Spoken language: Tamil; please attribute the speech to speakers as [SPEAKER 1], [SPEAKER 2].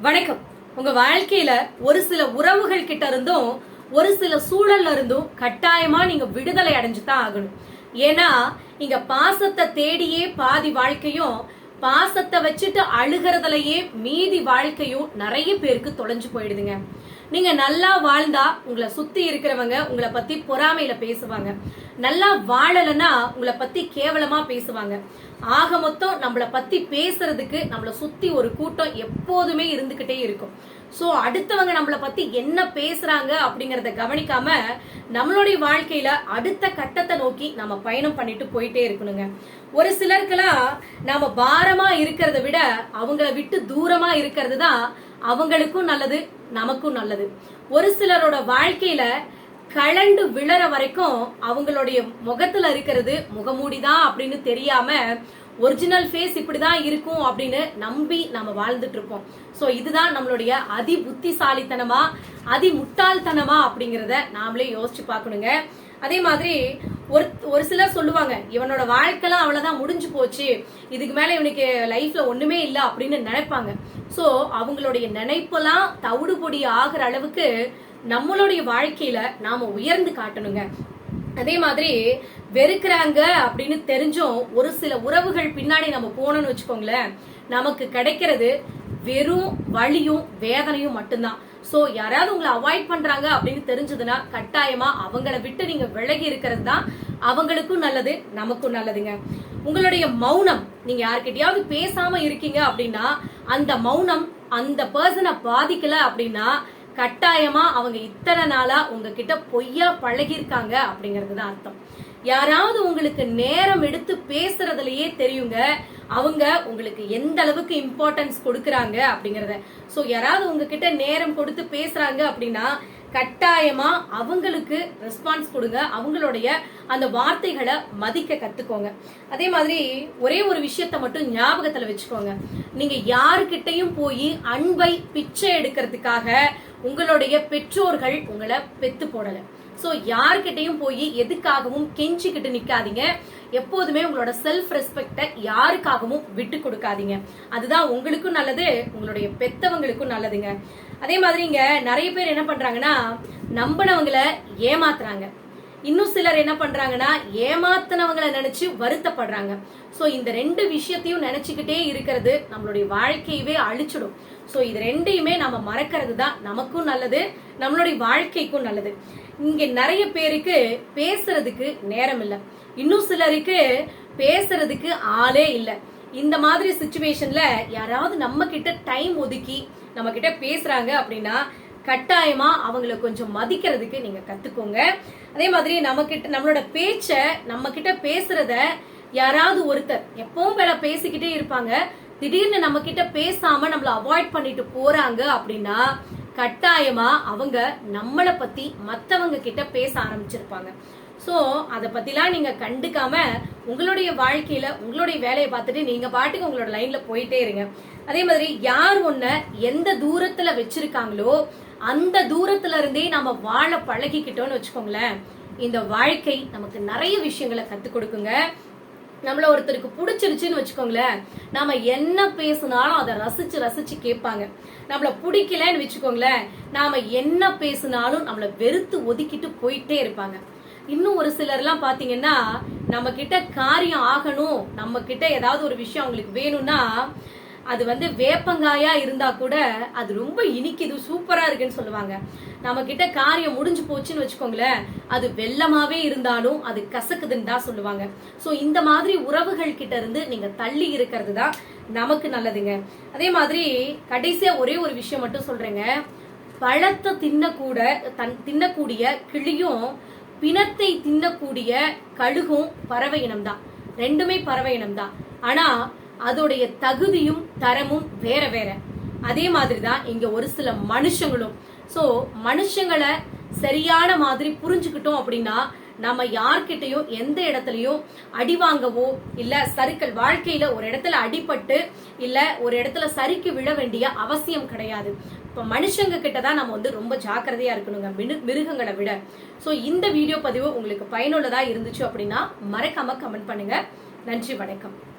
[SPEAKER 1] வணக்கம். உங்க வாழ்க்கையில ஒரு சில உறவுகள் கிட்ட இருந்தும் ஒரு சில சூழல்ல இருந்தும் கட்டாயமா நீங்க விடுதலை அடைஞ்சுதான் ஆகணும். ஏன்னா இங்க பாசத்தை தேடியே பாதி வாழ்க்கையும் பாசத்தை வச்சுட்டு அழுகிறதுலயே மீதி வாழ்க்கையும் நிறைய பேருக்கு தொலைஞ்சு போயிடுதுங்க. நீங்க நல்லா வாழ்ந்தா உங்களை சுத்தி இருக்கிறவங்க உங்களை பத்தி பொறாமையில பேசுவாங்க. நல்லா வாழலைன்னா உங்களை பத்தி கேவலமா பேசுவாங்க. ஆக மொத்தம் நம்மள பத்தி பேசுறதுக்கு நம்மளை சுத்தி ஒரு கூட்டம் எப்போதுமே இருந்துகிட்டே இருக்கும். சோ அடுத்தவங்க நம்மளை பத்தி என்ன பேசுறாங்க அப்படிங்கறத கவனிக்காம நம்மளுடைய வாழ்க்கையில அடுத்த கட்டத்தை நோக்கி நம்ம பயணம் பண்ணிட்டு போயிட்டே இருக்கணுங்க. ஒரு சிலருக்கெல்லாம் நாம பாரமா இருக்கிறத விட அவங்கள விட்டு தூரமா இருக்கிறது தான் அவங்களுக்கும் நல்லது நமக்கும் நல்லது. ஒரு சிலரோட வாழ்க்கையில கலண்டு விழற வரைக்கும் அவங்களுடைய முகத்துல இருக்கிறது முகமூடிதான் அப்படின்னு தெரியாம ஒரிஜினல் ஃபேஸ் இப்படிதான் இருக்கும் அப்படின்னு நம்பி நம்ம வாழ்ந்துட்டு இருப்போம் ஸோ இதுதான் நம்மளுடைய அதி புத்திசாலித்தனமா அதி முட்டாள்தனமா அப்படிங்கிறத நாமளே யோசிச்சு பார்க்கணுங்க. அதே மாதிரி ஒரு ஒரு சிலர் சொல்லுவாங்க இவனோட வாழ்க்கைலாம் அவ்வளவுதான் முடிஞ்சு போச்சு. இதுக்கு மேல இவனுக்கு லைஃப்ல ஒண்ணுமே இல்ல அப்படின்னு நினைப்பாங்க. சோ அவங்களுடைய நினைப்பெல்லாம் தவிடுபொடி ஆகிற அளவுக்கு நம்மளுடைய வாழ்க்கையில நாம உயர்ந்து காட்டணுங்க. அதே மாதிரி வெறுக்கிறாங்க அப்படின்னு தெரிஞ்சும் ஒரு சில உறவுகள் பின்னாடி நம்ம போனோம்னு வச்சுக்கோங்களேன் நமக்கு கிடைக்கிறது வெறும் வலியும் வேதனையும் மட்டும்தான். சோ யாராவது உங்களை அவாய்ட் பண்றாங்க அப்படின்னு தெரிஞ்சதுன்னா கட்டாயமா அவங்கள விட்டு நீங்க விலகி இருக்கிறது தான் அவங்களுக்கும் நல்லது நமக்கும் நல்லதுங்க. உங்களுடைய மௌனம் நீங்க யாருக்கிட்டயாவது பேசாம இருக்கீங்க அப்படின்னா அந்த மௌனம் அந்த பர்சனை பாதிக்கல அப்படின்னா கட்டாயமா அவங்க இத்தனை நாளா உங்ககிட்ட பொய்யா பழகிருக்காங்க அப்படிங்கிறது தான் அர்த்தம். யாராவது உங்களுக்கு நேரம் எடுத்து பேசுறதுலயே தெரியுங்க அவங்க உங்களுக்கு எந்த அளவுக்கு இம்பார்ட்டன்ஸ் கொடுக்கறாங்க அப்படிங்கறத. சோ யாராவது உங்ககிட்ட நேரம் கொடுத்து பேசுறாங்க அப்படின்னா கட்டாயமா அவங்களுக்கு ரெஸ்பான்ஸ் கொடுங்க. அவங்களுடைய அந்த வார்த்தைகளை மதிக்க கத்துக்கோங்க. அதே மாதிரி ஒரே ஒரு விஷயத்த மட்டும் ஞாபகத்துல வச்சுக்கோங்க. நீங்க யாருக்கிட்டையும் போய் அன்பை பிச்சை எடுக்கிறதுக்காக உங்களுடைய பெற்றோர்கள் உங்களை பெத்து போடலை. ஸோ யார்கிட்டயும் போய் எதுக்காகவும் கெஞ்சிக்கிட்டு நிற்காதீங்க எப்போதுமே உங்களோட செல்ஃப் ரெஸ்பெக்டை யாருக்காகவும் விட்டு கொடுக்காதீங்க. அதுதான் உங்களுக்கும் நல்லது உங்களுடைய பெத்தவங்களுக்கும் நல்லதுங்க. அதே மாதிரி இங்க நிறைய பேர் என்ன பண்றாங்கன்னா நம்பினவங்களை ஏமாத்துறாங்க. இன்னும் சிலர் என்ன பண்றாங்கன்னா ஏமாத்தினவங்களை நினைச்சு வருத்தப்படுறாங்க. ஸோ இந்த ரெண்டு விஷயத்தையும் நினைச்சுக்கிட்டே இருக்கிறது நம்மளுடைய வாழ்க்கையவே அழிச்சிடும். ஸோ இது ரெண்டையுமே நம்ம மறக்கிறது தான் நமக்கும் நல்லது நம்மளுடைய வாழ்க்கைக்கும் நல்லது. இங்கே நிறைய பேருக்கு பேசுறதுக்கு நேரம் இல்லை இன்னும் சிலருக்கு பேசுறதுக்கு ஆளே இல்லை. இந்த மாதிரி சுச்சுவேஷன்ல யாராவது நம்ம கிட்ட டைம் ஒதுக்கி நம்ம கிட்ட பேசுறாங்க அப்படின்னா கட்டாயமா அவங்கள கொஞ்சம் மதிக்கிறதுக்கு நீங்க கத்துக்கோங்க. அதே மாதிரி நம்ம கிட்ட நம்மளோட பேச்ச நம்ம கிட்ட பேசுறத யாராவது ஒருத்தர் எப்பவும் வேலை பேசிக்கிட்டே இருப்பாங்க. திடீர்னு நம்ம கிட்ட பேசாம நம்மள அவாய்ட் பண்ணிட்டு போறாங்க அப்படின்னா கட்டாயமா அவங்க நம்மளை பத்தி மத்தவங்க கிட்ட பேச ஆரம்பிச்சிருப்பாங்க. சோ அத பத்திலாம் நீங்க கண்டுக்காம உங்களுடைய வாழ்க்கையில உங்களுடைய வேலையை பார்த்துட்டு நீங்க பாட்டுக்கு உங்களோட லைன்ல போயிட்டே இருங்க. அதே மாதிரி யார் ஒன்ன எந்த தூரத்துல வச்சிருக்காங்களோ அந்த தூரத்துல இருந்தே நம்ம வாழ பழகிக்கிட்டோம்னு வச்சுக்கோங்களேன். இந்த வாழ்க்கை நமக்கு நிறைய விஷயங்களை கற்றுக் கொடுக்குங்க. நம்மள ஒருத்தருக்கு பிடிச்சிருச்சுன்னு வச்சுக்கோங்களேன் நாம என்ன பேசினாலும் அதை ரசிச்சு ரசிச்சு கேட்பாங்க. நம்மள பிடிக்கலன்னு வச்சுக்கோங்களேன் நாம என்ன பேசினாலும் நம்மள வெறுத்து ஒதுக்கிட்டு போயிட்டே இருப்பாங்க. இன்னும் ஒரு சிலர்லாம் பாத்தீங்கன்னா நம்ம கிட்ட காரியம் ஆகணும் நம்ம கிட்ட ஏதாவது ஒரு விஷயம் அவங்களுக்கு வேணும்னா அது வந்து வேப்பங்காயா இருந்தா கூட அது ரொம்ப இனிக்குது சூப்பரா இருக்குன்னு சொல்லுவாங்க. நம்ம கிட்ட காரியம் முடிஞ்சு போச்சுன்னு வச்சுக்கோங்களேன் அது வெள்ளமாவே இருந்தாலும் அது கசக்குதுன்னு தான் சொல்லுவாங்க. ஸோ இந்த மாதிரி உறவுகள் கிட்ட இருந்து நீங்க தள்ளி இருக்கிறது தான் நமக்கு நல்லதுங்க. அதே மாதிரி கடைசியா ஒரே ஒரு விஷயம் மட்டும் சொல்றேங்க. பழத்தை தின்னக்கூட தன் தின்னக்கூடிய கிளியும் பிணத்தை தின்னக்கூடிய கழுகும் பறவை இனம்தான். ரெண்டுமே பறவை இனம்தான். ஆனா அதோடைய தகுதியும் தரமும் வேற வேற. அதே மாதிரி தான் இங்க ஒரு சில மனுஷங்களும். சோ மனுஷங்களை சரியான மாதிரி புரிஞ்சுக்கிட்டோம் அப்படின்னா நம்ம யார்கிட்டயும் எந்த இடத்துலயும் அடி வாங்கவோ இல்ல சறுக்கல் வாழ்க்கையில ஒரு இடத்துல அடிபட்டு இல்ல ஒரு இடத்துல சறுக்கி விழ வேண்டிய அவசியம் கிடையாது. இப்ப மனுஷங்க கிட்ட தான் நம்ம வந்து ரொம்ப ஜாக்கிரதையா இருக்கணுங்க மிரு- மிருகங்களை விட. சோ இந்த வீடியோ பதிவு உங்களுக்கு பயனுள்ளதா இருந்துச்சு அப்படின்னா மறக்காம கமெண்ட் பண்ணுங்க. நன்றி வணக்கம்.